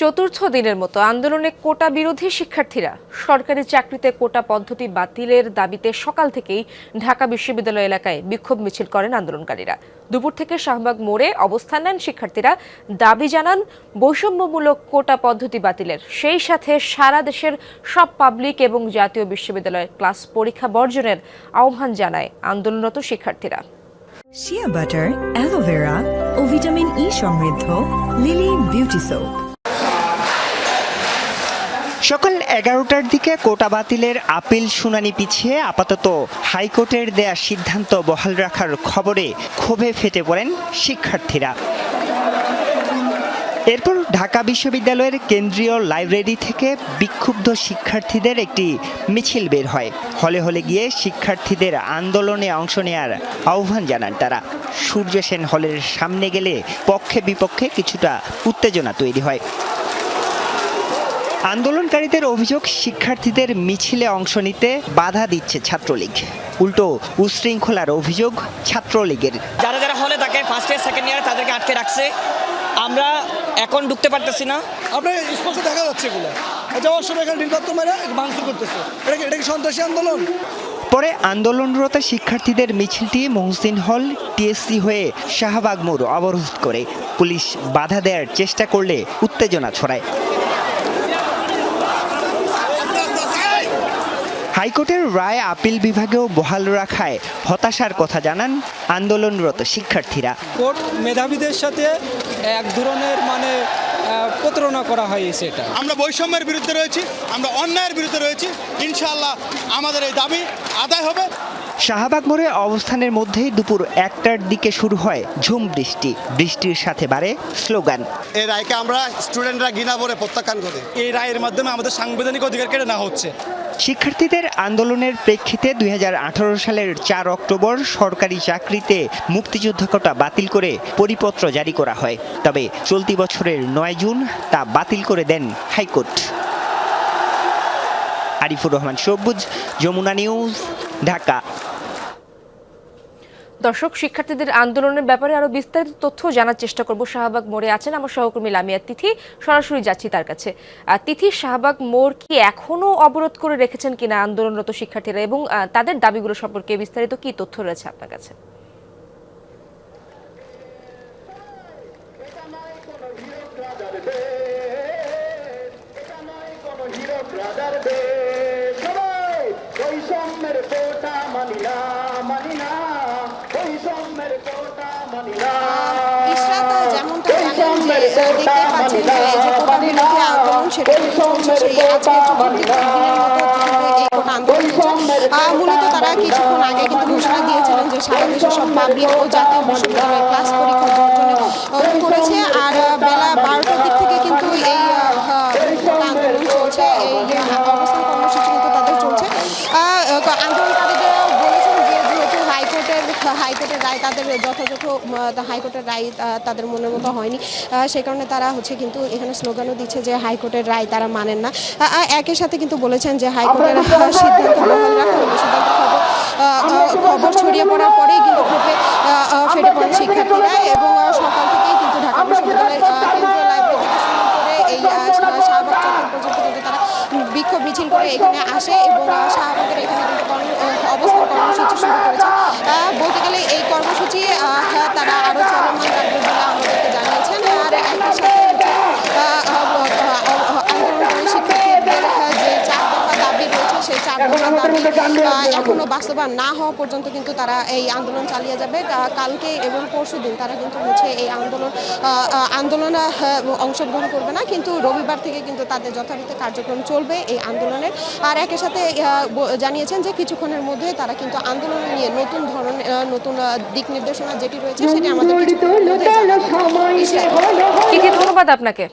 চতুর্থ দিনের মতো আন্দোলনে কোটা বিরোধী শিক্ষার্থীরা সরকারি চাকরিতে কোটা পদ্ধতি বাতিলের দাবিতে সকাল থেকেই ঢাকা বিশ্ববিদ্যালয় এলাকায় বিক্ষোভ মিছিল করেন আন্দোলনকারীরা। দুপুর থেকে শাহবাগ মোড়ে অবস্থান নেন শিক্ষার্থীরা। দাবি জানান, বৈষম্যমূলক কোটা পদ্ধতি বাতিলের সেই সাথে সারা দেশের সব পাবলিক এবং জাতীয় বিশ্ববিদ্যালয়ের ক্লাস পরীক্ষা বর্জনের আহ্বান জানায় আন্দোলনরত শিক্ষার্থীরা। শিয়া বাটার অ্যালোভেরা ও ভিটামিন ই সমৃদ্ধ লিলি বিউটি সোপ সকাল এগারোটার দিকে কোটা বাতিলের আপিল শুনানি পিছিয়ে আপাতত হাইকোর্টের দেয়া সিদ্ধান্ত বহাল রাখার খবরে ক্ষোভে ফেটে পড়েন শিক্ষার্থীরা। এরপর ঢাকা বিশ্ববিদ্যালয়ের কেন্দ্রীয় লাইব্রেরি থেকে বিক্ষুব্ধ শিক্ষার্থীদের একটি মিছিল বের হয়। হলে হলে গিয়ে শিক্ষার্থীদের আন্দোলনে অংশ নেয়ার আহ্বান জানান তারা। সূর্য সেন হলের সামনে গেলে পক্ষে বিপক্ষে কিছুটা উত্তেজনা তৈরি হয়। আন্দোলনকারীদের অভিযোগ শিক্ষার্থীদের মিছিলে অংশ নিতে বাধা দিচ্ছে ছাত্রলীগ। উল্টো উশৃঙ্খলার অভিযোগ ছাত্রলীগের। যারা যারা হলে তাকে ফার্স্ট ইয়ার সেকেন্ড ইয়ার তাদেরকে আটকে রাখছে আমরা এখন ঢুকতে পারতেছি না। আপনার স্পষ্ট দেখা যাচ্ছে এগুলো। যাওয়ার সময় এখানে নির্বাচন মেরে ভাঙচুর করতেছে। এটা কি এটা কি সন্ত্রাসী আন্দোলন? পরে আন্দোলনরত শিক্ষার্থীদের মিছিলটি মহসিন হল টিএসসি হয়ে শাহবাগ মোড় অবরোধ করে। পুলিশ বাধা দেওয়ার চেষ্টা করলে উত্তেজনা ছড়ায়। হাইকোর্টের রায় আপিল বিভাগেও বহাল রাখায় হতাশার কথা জানান আন্দোলনরত শিক্ষার্থীরা। কোর্ট মেধাবীদের সাথে এক ধরনের মানে প্রতারণা করা হয়েছে এটা। আমরা বৈষম্যের বিরুদ্ধে রয়েছি আমরা অন্যায়ের বিরুদ্ধে রয়েছি ইনশাআল্লাহ আমাদের এই দাবি আদায় হবে। শাহবাগ মোড়ে অবস্থানের মধ্যেই দুপুর একটার দিকে শুরু হয় ঝুম বৃষ্টি। বৃষ্টির সাথে বাড়ে স্লোগান। এই রায়কে আমরা স্টুডেন্টরা ঘৃণা করে প্রত্যাখ্যান করি। এই রায়ের মাধ্যমে আমাদের সাংবিধানিক অধিকার কেড়ে নেওয়া হচ্ছে। শিক্ষার্থীদের আন্দোলনের প্রেক্ষিতে দুই হাজার আঠারো সালের চার অক্টোবর সরকারি চাকরিতে মুক্তিযুদ্ধ কোটা বাতিল করে পরিপত্র জারি করা হয়। তবে চলতি বছরের নয় জুন তা বাতিল করে দেন হাইকোর্ট। আরিফুর রহমান সবুজ, যমুনা নিউজ, ঢাকা। দর্শক, শিক্ষার্থীদের আন্দোলনের ব্যাপারে আরও বিস্তারিত তথ্য জানার চেষ্টা করব। শাহবাগ মোড়ে আছেন আমার সহকর্মী লামিয়া তিথি। সরাসরি যাচ্ছি তার কাছে। তিথি, শাহবাগ মোড় কি এখনও অবরোধ করে রেখেছেন কিনা আন্দোলনরত শিক্ষার্থীরা এবং তাদের দাবিগুলো সম্পর্কে বিস্তারিত কি তথ্য রয়েছে আপনার কাছে? কোটা না ইশরাত যেমনটা জানেন যে দেখতে পাচ্ছেন যে এই যে কোটা বিরোধী আন্দোলন সেটা চলছে আজকে চতুর্থ দিনের মতো এই কোটা আন্দোলন মূলত তারা কিছুক্ষণ আগে কিন্তু ঘোষণা দিয়েছিলেন যে সারা দেশের সব পাবলিক ও জাতীয় বিশ্ববিদ্যালয়ে ক্লাস পরীক্ষা বর্জনে করেছে আর বেলা বারোটার দিক হাইকোর্টের রায় তাদের যথাযথ হাইকোর্টের রায় তাদের মনের মতো হয়নি। সেই কারণে তারা হচ্ছে কিন্তু এখানে স্লোগানও দিচ্ছে যে হাইকোর্টের রায় তারা মানেন না। একই সাথে কিন্তু বলেছেন যে হাইকোর্টের সিদ্ধান্ত বহাল রাখা সিদ্ধান্ত খবর ছড়িয়ে পড়ার পরেই কিন্তু ক্ষোভে ফেটে পড়ে শিক্ষার্থীরা এবং আহ, সকাল থেকেই কিন্তু ঢাকা বিশ্ববিদ্যালয়ের আহ, কেন্দ্রীয় লাইব্রেরি থেকে শুরু করে এই আহ, শা- শাহবাগ চত্বর পর্যন্ত কিন্তু তারা বিক্ষোভ মিছিল করে এখানে আসে এবং শাহবাগের এখানে কিন্তু অবস্থান কর্মসূচি শুরু করেছে। বলতে গেলে এই কর্মসূচি তারা আরও চলমান রাখবে এখনও বাস্তবায়ন না হওয়া পর্যন্ত কিন্তু তারা এই আন্দোলন চালিয়ে যাবে। কালকে এবং পরশু দিন তারা কিন্তু হচ্ছে এই আন্দোলন আন্দোলনে অংশগ্রহণ করবে না। কিন্তু রবিবার থেকে কিন্তু তাদের যথারীতি কার্যক্রম চলবে এই আন্দোলনের আর একের সাথে জানিয়েছেন যে কিছুক্ষণের মধ্যে তারা কিন্তু আন্দোলন নিয়ে নতুন ধরনের নতুন দিক নির্দেশনা যেটি রয়েছে সেটি আমাদের ধন্যবাদ আপনাকে?